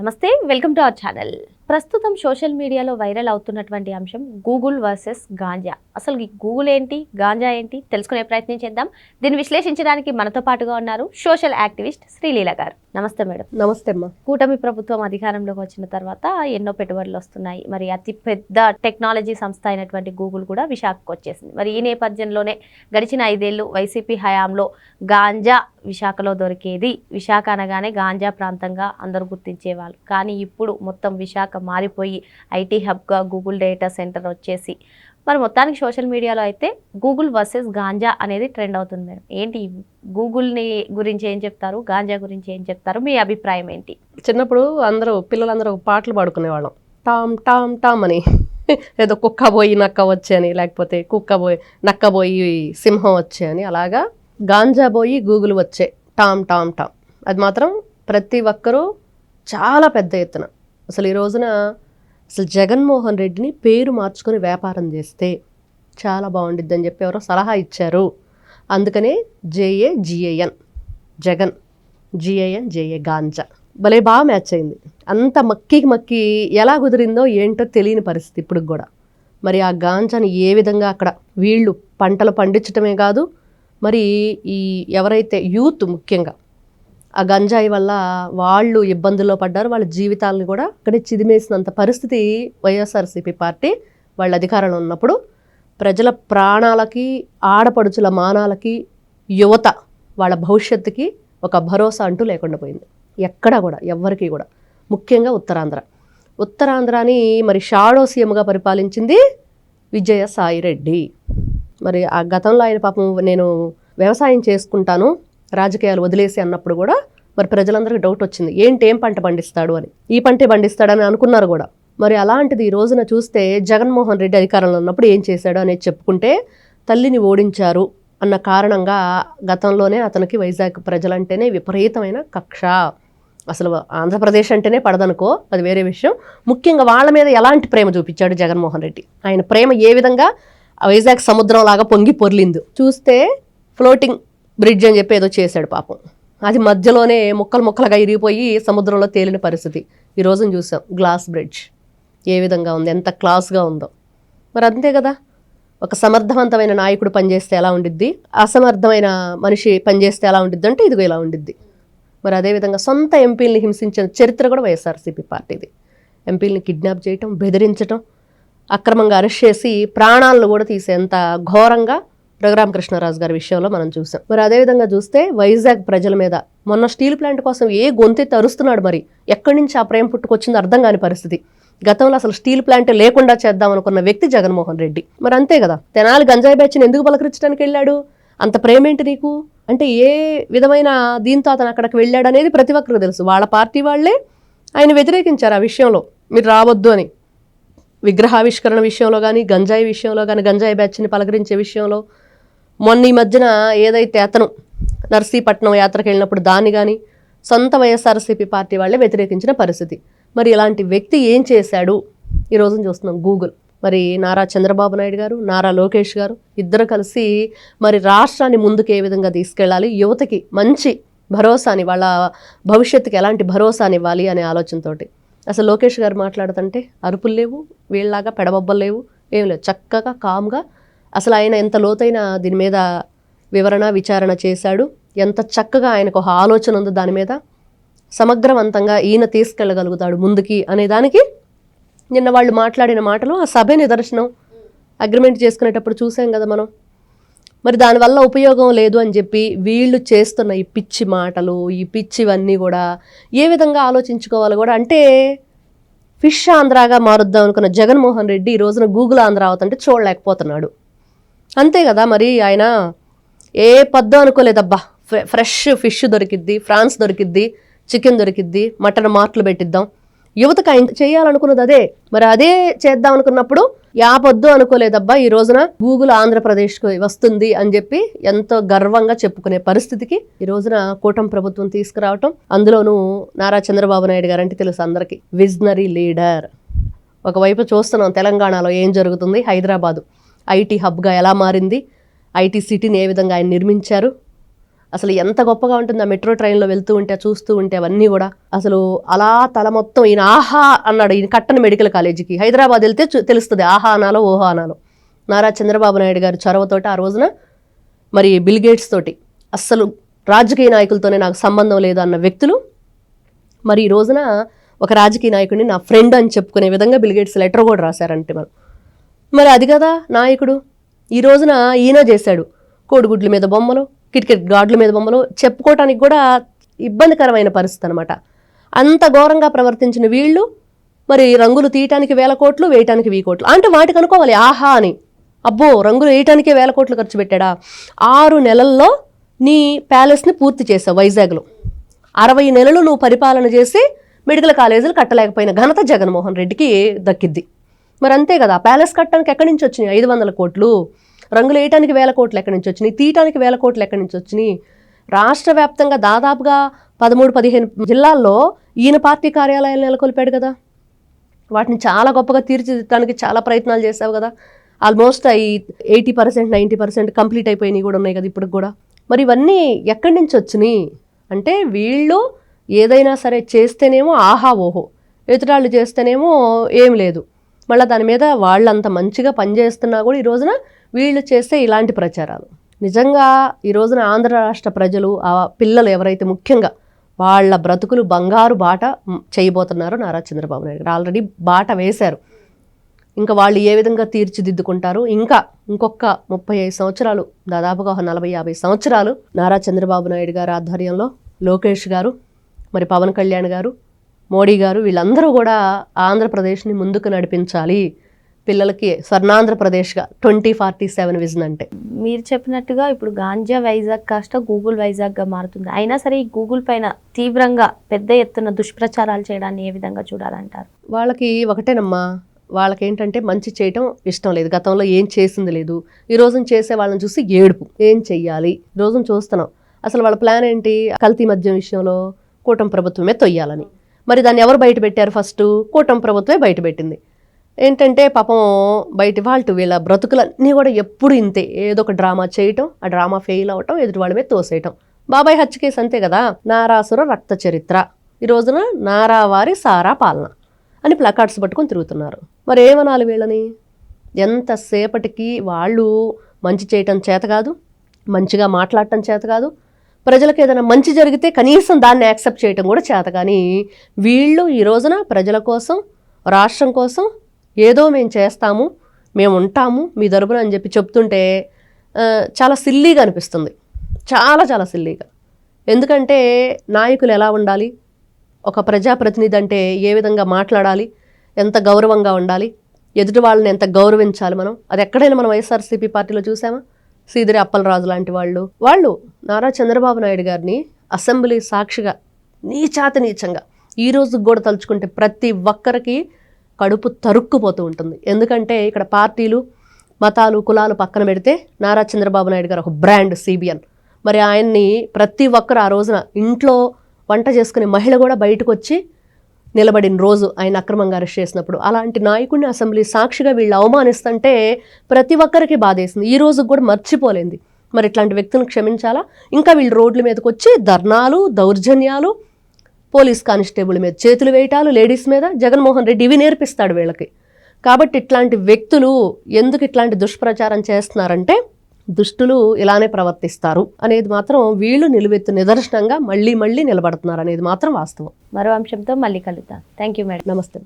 నమస్తే welcome to our channel. ప్రస్తుతం social మీడియాలో వైరల్ అవుతున్నటువంటి అంశం గూగుల్ వర్సెస్ గాంజా. అసలు ఈ గూగుల్ ఏంటి గాంజా ఏంటి తెలుసుకునే ప్రయత్నం చేద్దాం. దీన్ని విశ్లేషించడానికి మనతో పాటుగా ఉన్నారు సోషల్ యాక్టివిస్ట్ శ్రీలీల గారు. నమస్తే మేడం. నమస్తే అమ్మా. కూటమి ప్రభుత్వం అధికారంలోకి వచ్చిన తర్వాత ఎన్నో పెట్టుబడులు వస్తున్నాయి. మరి అతి పెద్ద టెక్నాలజీ సంస్థ అయినటువంటి గూగుల్ కూడా విశాఖకు వచ్చేసింది. మరి ఈ నేపథ్యంలోనే గడిచిన ఐదేళ్ళు వైసీపీ హయాంలో గాంజా విశాఖలో దొరికేది. విశాఖ అనగానే గాంజా ప్రాంతంగా అందరూ గుర్తించేవాళ్ళు. కానీ ఇప్పుడు మొత్తం విశాఖ మారిపోయి ఐటీ హబ్గా గూగుల్ డేటా సెంటర్ వచ్చేసి మరి మొత్తానికి సోషల్ మీడియాలో అయితే గూగుల్ వర్సెస్ గాంజా అనేది ట్రెండ్ అవుతుంది మేడం. ఏంటి గూగుల్ని గురించి ఏం చెప్తారు? గాంజా గురించి ఏం చెప్తారు? మీ అభిప్రాయం ఏంటి? చిన్నప్పుడు అందరూ పిల్లలందరూ పాటలు పాడుకునేవాళ్ళం. టామ్ టామ్ టామ్ అని. ఏదో కుక్క పోయి నక్క వచ్చే అని లేకపోతే కుక్క పోయి నక్క పోయి సింహం వచ్చే అని. అలాగా గాంజా పోయి గూగుల్ వచ్చే. Tom tom tom. అది మాత్రం ప్రతి ఒక్కరూ చాలా పెద్ద ఎత్తున. అసలు ఈ రోజున అసలు జగన్మోహన్ రెడ్డిని పేరు మార్చుకొని వ్యాపారం చేస్తే చాలా బాగుండిద్ది అని చెప్పి ఎవరో సలహా ఇచ్చారు. అందుకనే J A G A N Jagan G A N J A ganja. భలే బాగా మ్యాచ్ అయింది. అంత మక్కికి మక్కి ఎలా కుదిరిందో ఏంటో తెలియని పరిస్థితి ఇప్పుడు కూడా. మరి ఆ గాంజాని ఏ విధంగా అక్కడ వీళ్ళు పంటలు పండించటమే కాదు మరి ఈ ఎవరైతే యూత్ ముఖ్యంగా ఆ గంజాయి వల్ల వాళ్ళు ఇబ్బందుల్లో పడ్డారు. వాళ్ళ జీవితాలను కూడా అక్కడే చిదిమేసినంత పరిస్థితి వైఎస్ఆర్సీపీ పార్టీ వాళ్ళ అధికారంలో ఉన్నప్పుడు ప్రజల ప్రాణాలకి ఆడపడుచుల మానాలకి యువత వాళ్ళ భవిష్యత్తుకి ఒక భరోసా అంటూ లేకుండా పోయింది. ఎక్కడా కూడా ఎవ్వరికీ కూడా. ముఖ్యంగా ఉత్తరాంధ్ర. ఉత్తరాంధ్రాని మరి షాడో సీఎంగా పరిపాలించింది విజయ సాయిరెడ్డి మరి ఆ గతంలో ఆయన పాపం నేను వ్యవసాయం చేసుకుంటాను రాజకీయాలు వదిలేసి అన్నప్పుడు కూడా మరి ప్రజలందరికీ డౌట్ వచ్చింది. ఏంటి ఏం పంట పండిస్తాడు అని. ఈ పంటే పండిస్తాడని అనుకున్నారు కూడా. మరి అలాంటిది ఈ రోజున చూస్తే జగన్మోహన్ రెడ్డి అధికారంలో ఉన్నప్పుడు ఏం చేశాడు అనేది చెప్పుకుంటే తల్లిని ఓడించారు అన్న కారణంగా గతంలోనే అతనికి వైజాగ్ ప్రజలంటేనే విపరీతమైన కక్ష. అసలు ఆంధ్రప్రదేశ్ అంటేనే పడదనుకో అది వేరే విషయం. ముఖ్యంగా వాళ్ళ మీద ఎలాంటి ప్రేమ చూపించాడు జగన్మోహన్ రెడ్డి? ఆయన ప్రేమ ఏ విధంగా ఆ వైజాగ్ సముద్రం లాగా పొంగి పొర్లింది? చూస్తే ఫ్లోటింగ్ బ్రిడ్జ్ అని చెప్పి ఏదో చేశాడు పాపం. అది మధ్యలోనే ముక్కలు ముక్కలుగా ఇరిగిపోయి సముద్రంలో తేలిన పరిస్థితి. ఈ రోజున చూసాం గ్లాస్ బ్రిడ్జ్. ఏ విధంగా ఉంది ఎంత క్లాస్గా ఉందో. మరి అంతే కదా. ఒక సమర్థవంతమైన నాయకుడు పనిచేస్తే ఎలా ఉండిద్ది? అసమర్థమైన మనిషి పనిచేస్తే ఎలా ఉండిద్ది అంటే ఇదిగో ఇలా ఉండిద్ది. మరి అదేవిధంగా సొంత ఎంపీలని హింసించిన చరిత్ర కూడా వైఎస్ఆర్సీపీ పార్టీది. ఎంపీలని కిడ్నాప్ చేయటం బెదిరించటం అక్రమంగా అరెస్ట్ చేసి ప్రాణాలను కూడా తీసేంత ఘోరంగా రఘురామకృష్ణరాజు గారి విషయంలో మనం చూసాం. మరి అదేవిధంగా చూస్తే వైజాగ్ ప్రజల మీద మొన్న స్టీల్ ప్లాంట్ కోసం ఏ గొంతెత్తి అరుస్తున్నాడు మరి? ఎక్కడి నుంచి ఆ ప్రేమ పుట్టుకొచ్చిందో అర్థం కాని పరిస్థితి. గతంలో అసలు స్టీల్ ప్లాంట్ లేకుండా చేద్దాం అనుకున్న వ్యక్తి జగన్మోహన్ రెడ్డి. మరి అంతే కదా తెనాలి గంజాయి బ్యాచ్ని ఎందుకు పలకరించడానికి వెళ్ళాడు? అంత ప్రేమేంటి నీకు? అంటే ఏ విధమైన దీంతో అతను అక్కడికి వెళ్ళాడు అనేది ప్రతి ఒక్కరికి తెలుసు. వాళ్ళ పార్టీ వాళ్ళే ఆయన వ్యతిరేకించారు ఆ విషయంలో. మీరు రావద్దు అని. విగ్రహావిష్కరణ విషయంలో కానీ గంజాయి విషయంలో కానీ గంజాయి బ్యాచ్ని పలకరించే విషయంలో మొన్న ఈ మధ్యన ఏదైతే అతను నర్సీపట్నం యాత్రకు వెళ్ళినప్పుడు దాన్ని కానీ సొంత వైఎస్ఆర్సీపీ పార్టీ వాళ్ళే వ్యతిరేకించిన పరిస్థితి. మరి ఇలాంటి వ్యక్తి ఏం చేశాడు? ఈరోజు చూస్తున్నాం గూగుల్. మరి నారా చంద్రబాబు నాయుడు గారు నారా లోకేష్ గారు ఇద్దరు కలిసి మరి రాష్ట్రాన్ని ముందుకు ఏ విధంగా తీసుకెళ్ళాలి? యువతకి మంచి భరోసాని వాళ్ళ భవిష్యత్తుకి ఎలాంటి భరోసాని ఇవ్వాలి అనే ఆలోచనతోటి. అసలు లోకేష్ గారు మాట్లాడుతుంటే అరుపులు లేవు వీళ్ళలాగా పెడబొబ్బలు లేవు ఏం లేవు. చక్కగా కామ్గా అసలు ఆయన ఎంత లోతైన దీని మీద వివరణ విచారణ చేశాడు ఎంత చక్కగా ఆయనకు ఒక ఆలోచన ఉందో దాని మీద సమగ్రవంతంగా ఈయన తీసుకెళ్ళగలుగుతాడు ముందుకి అనే దానికి నిన్న వాళ్ళు మాట్లాడిన మాటలు ఆ సభ నిదర్శనం. అగ్రిమెంట్ చేసుకునేటప్పుడు చూసాం కదా మనం. మరి దానివల్ల ఉపయోగం లేదు అని చెప్పి వీళ్ళు చేస్తున్న ఈ పిచ్చి మాటలు ఈ పిచ్చివన్నీ కూడా ఏ విధంగా ఆలోచించుకోవాలి కూడా? అంటే ఫిష్ ఆంధ్రాగా మారుద్దాం అనుకున్న జగన్మోహన్ రెడ్డి ఈ రోజున గూగుల్ ఆంధ్ర అవుతుంటే చూడలేకపోతున్నాడు. అంతే కదా మరి ఆయన ఏ పద్దు అనుకోలేదబ్బా. ఫ్రె- ఫ్రెష్ ఫిష్ దొరికిద్ది ఫ్రాన్స్ దొరికిద్ది చికెన్ దొరికిద్ది మటన్ మార్కులు పెట్టిద్దాం. యువతకు ఆయన చేయాలనుకున్నది అదే. మరి అదే చేద్దాం అనుకున్నప్పుడు యాపొద్దు అనుకోలేదబ్బా ఈ రోజున గూగుల్ ఆంధ్రప్రదేశ్కు వస్తుంది అని చెప్పి ఎంతో గర్వంగా చెప్పుకునే పరిస్థితికి ఈ రోజున కూటమి ప్రభుత్వం తీసుకురావటం అందులోనూ నారా చంద్రబాబు నాయుడు గారు అంటే తెలుసు అందరికీ విజనరీ లీడర్. ఒకవైపు చూస్తున్నాం తెలంగాణలో ఏం జరుగుతుంది హైదరాబాదు. ఐటీ హబ్గా ఎలా మారింది? ఐటీ సిటీని ఏ విధంగా ఆయన నిర్మించారు? అసలు ఎంత గొప్పగా ఉంటుంది ఆ మెట్రో ట్రైన్లో వెళ్తూ ఉంటే చూస్తూ ఉంటే అవన్నీ కూడా. అసలు అలా తల మొత్తం ఈయన ఆహా అన్నాడు. ఈయన కట్టన మెడికల్ కాలేజీకి. హైదరాబాద్ వెళ్తే తెలుస్తుంది ఆహా అనాలో ఓహో అనాలో. నారా చంద్రబాబు నాయుడు గారు చొరవతోటి ఆ రోజున మరి బిల్ గేట్స్ తోటి అస్సలు రాజకీయ నాయకులతోనే నాకు సంబంధం లేదు అన్న వ్యక్తులు మరి ఈ రోజున ఒక రాజకీయ నాయకుడిని నా ఫ్రెండ్ అని చెప్పుకునే విధంగా బిల్గేట్స్ లెటర్ కూడా రాశారంటే మనం మరి అది కదా నాయకుడు. ఈ రోజున ఈయన చేశాడు. కోడిగుడ్ల మీద బొమ్మలు కిటికెట్ గాడ్ల మీద బొమ్మలు చెప్పుకోవటానికి కూడా ఇబ్బందికరమైన పరిస్థితి అనమాట అంత ఘోరంగా ప్రవర్తించిన వీళ్ళు మరి రంగులు తీయటానికి వేల కోట్లు వేయటానికి వెయ్యి కోట్లు అంటే వాటికి అనుకోవాలి. ఆహా అని. అబ్బో రంగులు వేయటానికే వేల కోట్లు ఖర్చు పెట్టాడా? ఆరు నెలల్లో నీ ప్యాలెస్ని పూర్తి చేసావు వైజాగ్లో. అరవై నెలలు నువ్వు పరిపాలన చేసి మెడికల్ కాలేజీలు కట్టలేకపోయిన ఘనత జగన్మోహన్ రెడ్డికి దక్కిద్ది. మరి అంతే కదా ప్యాలెస్ కట్టడానికి ఎక్కడి నుంచి వచ్చినాయి? ఐదు వందల కోట్లు. రంగులు వేయటానికి వేల కోట్లు ఎక్కడి నుంచి వచ్చినాయి? తీయటానికి వేల కోట్లు ఎక్కడి నుంచి వచ్చినాయి? రాష్ట్ర వ్యాప్తంగా దాదాపుగా పదమూడు పదిహేను జిల్లాల్లో ఈయన పార్టీ కార్యాలయాలు నెలకొల్పాడు కదా. వాటిని చాలా గొప్పగా తీర్చిదిద్దడానికి చాలా ప్రయత్నాలు చేసావు కదా. ఆల్మోస్ట్ అవి eighty percent ninety percent complete అయిపోయినాయి కూడా ఉన్నాయి కదా ఇప్పుడు కూడా. మరి ఇవన్నీ ఎక్కడి నుంచి వచ్చినాయి? అంటే వీళ్ళు ఏదైనా సరే చేస్తేనేమో ఆహా ఓహో ఎదుటాళ్ళు చేస్తేనేమో ఏం లేదు. మళ్ళీ దాని మీద వాళ్ళంత మంచిగా పనిచేస్తున్నా కూడా ఈ రోజున వీళ్ళు చేస్తే ఇలాంటి ప్రచారాలు. నిజంగా ఈ రోజున ఆంధ్ర రాష్ట్ర ప్రజలు ఆ పిల్లలు ఎవరైతే ముఖ్యంగా వాళ్ళ బ్రతుకులు బంగారు బాట చేయబోతున్నారు నారా చంద్రబాబు నాయుడు గారు. ఆల్రెడీ బాట వేశారు. ఇంకా వాళ్ళు ఏ విధంగా తీర్చిదిద్దుకుంటారు? ఇంకా ఇంకొక ముప్పై ఐదు సంవత్సరాలు దాదాపుగా ఒక నలభై యాభై సంవత్సరాలు నారా చంద్రబాబు నాయుడు గారి ఆధ్వర్యంలో లోకేష్ గారు మరి పవన్ కళ్యాణ్ గారు మోడీ గారు వీళ్ళందరూ కూడా ఆంధ్రప్రదేశ్ని ముందుకు నడిపించాలి. పిల్లలకి స్వర్ణాంధ్రప్రదేశ్గా ట్వంటీ ఫార్టీ సెవెన్ విజన్ అంటే. మీరు చెప్పినట్టుగా ఇప్పుడు గాంజా వైజాగ్ కాస్త గూగుల్ వైజాగ్గా మారుతుంది. అయినా సరే ఈ గూగుల్ పైన తీవ్రంగా పెద్ద ఎత్తున దుష్ప్రచారాలు చేయడాన్ని ఏ విధంగా చూడాలంటారు? వాళ్ళకి ఒకటేనమ్మా వాళ్ళకి ఏంటంటే మంచి చేయటం ఇష్టం లేదు. గతంలో ఏం చేసింది లేదు. ఈ రోజున చేసే వాళ్ళని చూసి ఏడుపు. ఏం చెయ్యాలి? ఈ రోజున చూస్తున్నాం. అసలు వాళ్ళ ప్లాన్ ఏంటి? కల్తీ మద్యం విషయంలో కూటమి ప్రభుత్వమే తొయ్యాలని. మరి దాన్ని ఎవరు బయట పెట్టారు ఫస్ట్? కూటమి ప్రభుత్వమే బయట పెట్టింది. ఏంటంటే పాపం బయట వాళ్ళు వీళ్ళ బ్రతుకులన్నీ కూడా ఎప్పుడు ఇంతే. ఏదో ఒక డ్రామా చేయటం ఆ డ్రామా ఫెయిల్ అవటం ఎదుటి వాళ్ళ మీద తోసేయటం. బాబాయ్ హత్య కేసు అంతే కదా? నారాసుర రక్త చరిత్ర. ఈ రోజున నారావారి సారా పాలన అని ప్లకార్డ్స్ పట్టుకొని తిరుగుతున్నారు. మరి ఏమనాలి వీళ్ళని? ఎంతసేపటికి వాళ్ళు మంచి చేయటం చేత కాదు మంచిగా మాట్లాడటం చేత కాదు ప్రజలకు ఏదైనా మంచి జరిగితే కనీసం దాన్ని యాక్సెప్ట్ చేయటం కూడా చేత. కానీ వీళ్ళు ఈ రోజున ప్రజల కోసం రాష్ట్రం కోసం ఏదో మేము చేస్తాము మేము ఉంటాము మీ తరపున అని చెప్పి చెప్తుంటే చాలా సిల్లీగా అనిపిస్తుంది. చాలా చాలా సిల్లీగా. ఎందుకంటే నాయకులు ఎలా ఉండాలి? ఒక ప్రజాప్రతినిధి అంటే ఏ విధంగా మాట్లాడాలి? ఎంత గౌరవంగా ఉండాలి? ఎదుటి వాళ్ళని ఎంత గౌరవించాలి మనం? అది ఎక్కడైనా మనం వైఎస్ఆర్సీపీ పార్టీలో చూసామా? సీదిరి అప్పలరాజు లాంటి వాళ్ళు. వాళ్ళు నారా చంద్రబాబు నాయుడు గారిని అసెంబ్లీ సాక్షిగా నీచాతి నీచంగా ఈ రోజు కూడా తలుచుకుంటే ప్రతి ఒక్కరికి కడుపు తరుక్కుపోతూ ఉంటుంది. ఎందుకంటే ఇక్కడ పార్టీలు మతాలు కులాలు పక్కన పెడితే నారా చంద్రబాబు నాయుడు గారు ఒక బ్రాండ్ సిబిఎన్. మరి ఆయన్ని ప్రతి ఒక్కరు ఆ రోజున ఇంట్లో వంట చేసుకునే మహిళ కూడా బయటకు వచ్చి నిలబడిన రోజు ఆయన అక్రమంగా అరెస్ట్ చేసినప్పుడు. అలాంటి నాయకుడిని అసెంబ్లీ సాక్షిగా వీళ్ళు అవమానిస్తుంటే ప్రతి ఒక్కరికి బాధేసింది. ఈ రోజు కూడా మర్చిపోలేంది. మరి ఇట్లాంటి వ్యక్తులను క్షమించాలా? ఇంకా వీళ్ళు రోడ్ల మీదకి వచ్చి ధర్నాలు దౌర్జన్యాలు పోలీస్ కానిస్టేబుల్ మీద చేతులు వేయటాలు లేడీస్ మీద జగన్మోహన్ రెడ్డి ఇవి నేర్పిస్తాడు వీళ్ళకి. కాబట్టి ఇట్లాంటి వ్యక్తులు ఎందుకు ఇట్లాంటి దుష్ప్రచారం చేస్తున్నారంటే దుష్టులు ఇలానే ప్రవర్తిస్తారు అనేది మాత్రం వీళ్ళు నిలువెత్తు నిదర్శనంగా మళ్ళీ మళ్ళీ నిలబడుతున్నారు అనేది మాత్రం వాస్తవం. మరో అంశంతో మళ్ళీ కలుద్దాం. థ్యాంక్ యూ మేడం నమస్తే.